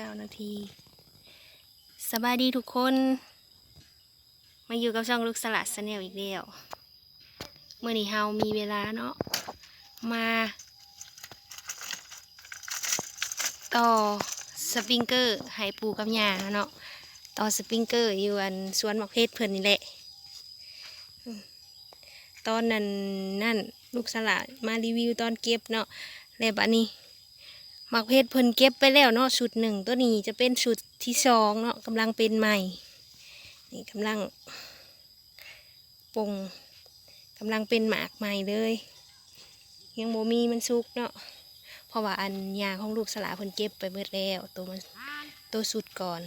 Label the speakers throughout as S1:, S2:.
S1: 9 นาทีสบายดีทุกคน มาอยู่กับช่องลูกสลัดสแนลอีกแล้วเมื่อนี้เฮามีเวลาเนาะมา ต่อสปริงเกอร์ให้ปูกับยาเนาะต่อสปริงเกอร์อยู่อันสวนหมักเพชรเพิ่นนี่แหละ ตอนนั้นนั่นลูกสลัดมารีวิวตอนเก็บเนาะแล้วบัดนี้ หมักเพชรเพิ่นเก็บไปแล้วเนาะชุดหนึ่งตัวนี้จะเป็นชุดที่สองเนาะกำลังเป็นใหม่ นี่กำลังปงกำลังเป็นหมากใหม่เลย ยังโมมีมันสุกเนาะเพราะว่าอันยาของลูกสลาเพิ่นเก็บไปเบิดแล้วตัวมันตัวสุดก่อน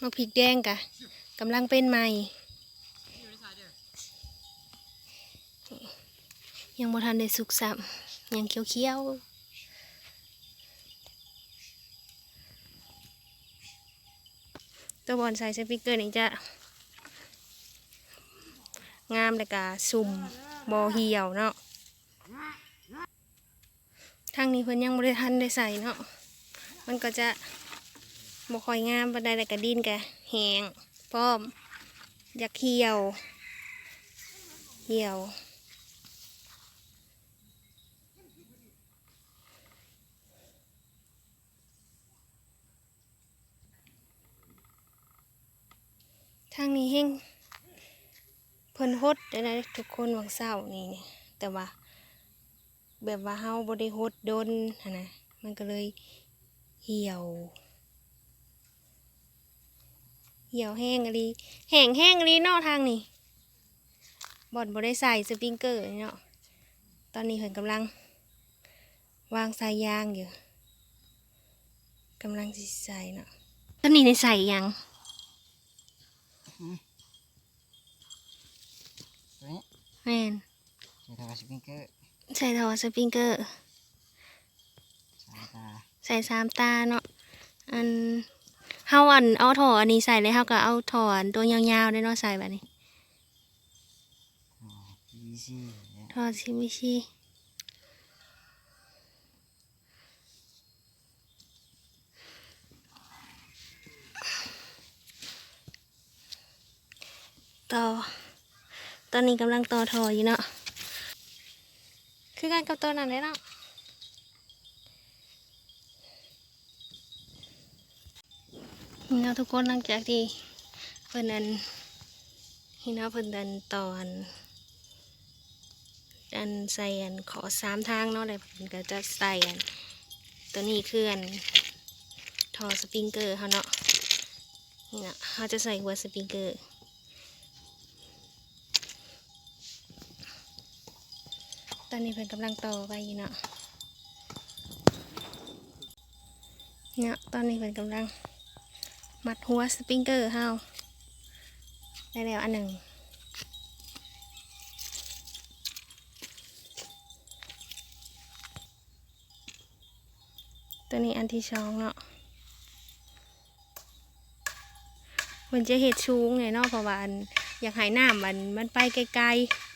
S1: มะพริกแดงกะ กำลังเป็นใหม่ยังบ่ทันได้สุกซ้ำยังเขียวๆตัวบอนใส่สปิกเกอร์นี่จะงามแต่กะสุ่มบอเหี่ยวเนาะทางนี้เพิ่นยังบ่ได้ทันได้ใส่เนาะมันก็จะบ่ค่อยงามปานใดแต่กะดินกะแห้ง พร้อม อยากเหี่ยว เหี่ยวทางนี้เฮงเพิ่นฮดได้นะทุกคนวังเศร้านี่ แต่ว่า แบบว่าเฮาบ่ได้ฮดดนหั้นนะมันก็เลยเหี่ยว เหี่ยวแห้งอะไรแห้งแห้งอะไรเนอกทางนี่บ่อนบ่ได้ใส่สปริงเกอร์นี่เนาะตอนนี้เพิ่นกำลัง วางสายยางอยู่กำลังสิใส่เนาะตอนนี้ในใส่ยัง
S2: ตัวนี้
S1: แม่น
S2: ใช้ทาวสปริงเกอร์
S1: ใส่ทอสปริงเกอร์
S2: สายตา
S1: ใส่สามตาเนาะอัน เฮาอันเอาถออันนี้ใส่เลยเฮาก็เอาถออันตัวยาวๆได้เนาะใส่แบบนี้
S2: อ๋อ PVC เนี่ย
S1: ถอชิมิชิต่อ ตอนนี้กำลังต่อถออยู่เนาะ คือการกับตัวนั้นเลยเนาะ นี่เนาะทุกคนหลังจากที่เพิ่นนั้นนี่นาะเพิ่นดันตอนอันใส่อันขอสามทางเนาะเลยเพิ่นก็จะใส่อันตัวนี้คืออันทอสปริงเกอร์เขาเนาะนี่นะเขาจะใส่หัวสปริงเกอร์ตอนนี้เพิ่นกำลังต่อไปอยู่เนาะเนี่ยตอนนี้เพิ่นกำลัง มัดหัวสปริงเกอร์เฮาได้แล้วอันหนึ่งตัวนี้อันที่สองเนาะมันจะเห็ดชูงไงเนาะเพราะว่าอันอยากให้น้ำมันมันไปไกลๆ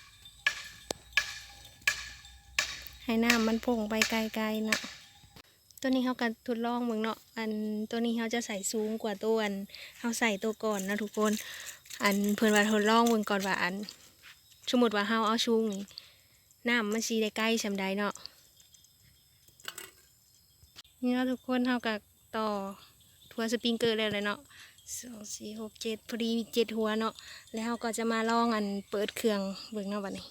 S1: ให้น้ำมันพุ่งไปไกลๆเนาะ ตัวนี้เขากันทดลองเมืองเนาะอันตัวนี้เขาจะใส่สูงกว่าตัวอันเขาใส่ตัวก่อนนะทุกคน อันเพื่อนว่าทดลองเมืองก่อนว่าอันสมมติว่าเขาเอาชูงนี่น้ำมันสีได้ใกล้ชำใดเนาะนี่เนาะทุกคนเท่ากับต่อทัวร์สปริงเกอร์แล้วเลยเนาะสองสี่หกเจ็ดพอดีเจ็ดหัวเนาะแล้วเราก็จะมาลองอันเปิดเครื่องเบิ่งเนาะบัดนี้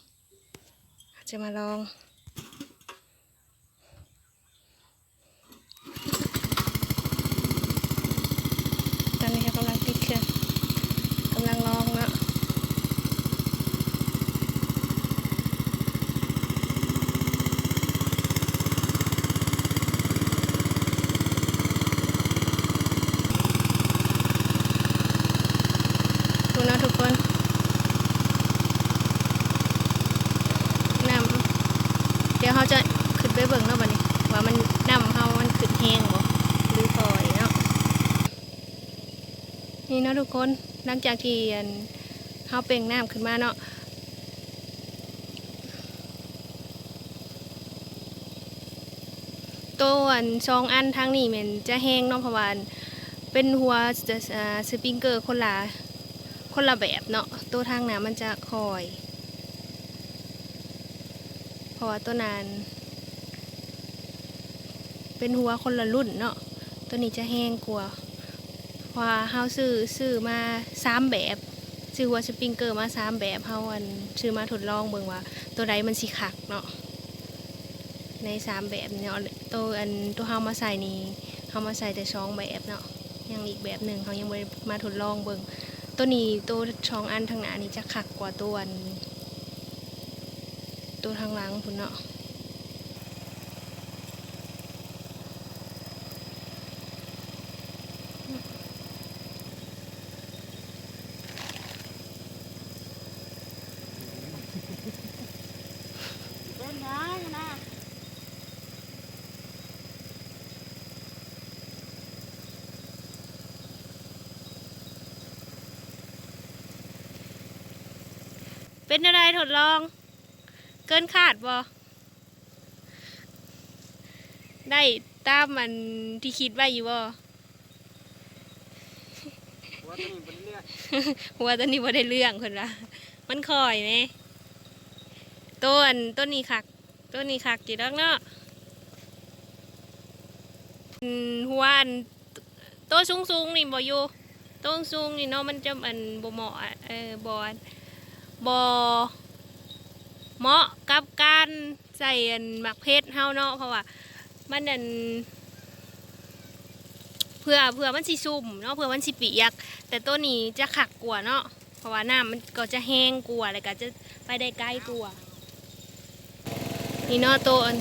S1: จะมาลอง เดี๋ยวเขาจะขึ้นไปเบิ่งเนาะบันนี้ ว่ามันน้ำเขามันขึ้นแห้งบ่หรือพอยเนาะนี่นะทุกคนหลังจากที่เขาเป่งน้ำขึ้นมาเนาะตัวอัสองอันทางนี้มันจะแห้งเนาะเพราะว่าเป็นหัวสปริงเกอร์คนละคนละแบบเนาะตัวทางน้ำมันจะคอย เพราะว่าตัวนั้นเป็นหัวคนละรุ่นเนาะตัวนี้จะแห้งกว่าเพราะเฮาซื้อซื้อมาสามแบบซื้อหัวสปริงเกอร์มาสามแบบเฮาอันซื้อมาทดลองเบิ่งว่า ตัวใดมันสิคักเนาะในสามแบบเนาะตัวอันตัวเฮามาใส่นี่เฮามาใส่แต่ช่องแบบเนาะยังอีกแบบหนึ่งเขายังไม่มาทดลองเบิ่งตัวนี้ตัวช่องอันทางหน้านี่จะขักกว่าตัวอัน ตัวทางหลังพุ่นเนาะ
S2: เป็นยังนะ
S1: เป็นอะไรทดลอง เกินคาดบ่ได้ตามมันที่คิดไว้อยู่บ่
S2: หัวตัวนี้เป็นเลือด
S1: หัวตัวนี้บ่ได้เรื่องคนละมันคอยไหมต้นต้นนี้คักต้นนี้คักจีดักเนาะอืมหัวอันต้นสูงสูงๆนี่บ่อยู่ต้นสูงนี่เนาะมันจะอันบ่เหมาะอะเออบ่อันบ่ เหมาะกับการใส่หมักเพชรเฮาเนาะเพราะว่ามันอันเพื่อเพื่อมันสิซุ่มเนาะเพื่อมันสิเปียกแต่ตัวนี้จะขักกว่าเนาะเพราะว่าน้ำมันก็จะแห้งกว่าแล้วก็จะไปได้ใกล้กว่านี่เนาะตัวอัน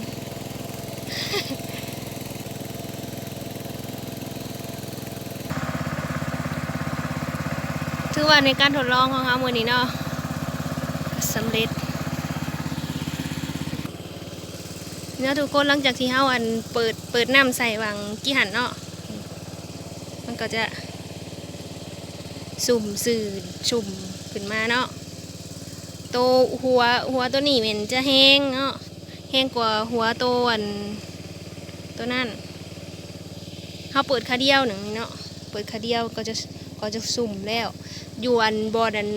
S1: ถือว่าในการทดลองของเขามือนี้เนาะสำเร็จ เนาะทุกคนหลังจากที่เฮาอันเปิดเปิดน้ำใส่วังกี่หันเนาะมันก็จะสุ่มสื่อสุ่มขึ้นมาเนาะตัวหัวหัวตัวนี้มันจะแห้งเนาะแห้งกว่าหัวตัวอันตัวนั่นเขาเปิดคาเดียวหนึ่งเนาะเปิดคาเดียวก็จะก็จะสุ่มแล้วอยู่อันบอดอัน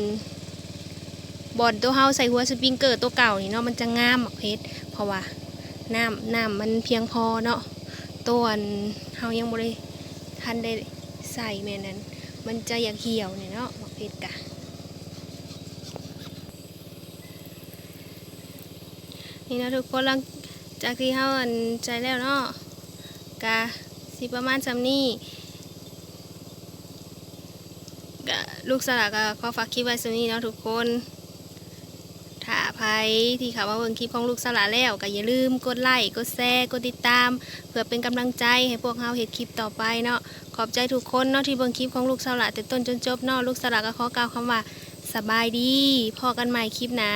S1: บอดตัวเฮาใส่หัวสปริงเกอร์ตัวเก่านี่เนาะมันจะงามเพชรเพราะว่า น้ำน้ำมันเพียงพอเนาะตัวอันเฮายังบริทันได้ใส่แม่นั้น มันจะอยากเหี่ยวเนี่ยเนาะหมักเพชรกะนี่นะทุกคนหลังจากที่เฮาอันใจแล้วเนาะกะสิประมาณซำนี้กะลูกสลักก็ขอฝากคลิปไว้ซำนี้เนาะทุกคน ที่เขามาเบิ่งคลิปของลูกสละแล้วก็อย่าลืมกดไลค์กดแชร์กดติดตาม เพื่อเป็นกำลังใจให้พวกเฮาเฮ็ดคลิปต่อไปเนาะขอบใจทุกคนเนาะที่เบิ่งคลิปของลูกสละแต่ต้นจนจบเนาะลูกสละก็ขอกล่าวคำว่าสบายดีพอกันใหม่คลิปหน้า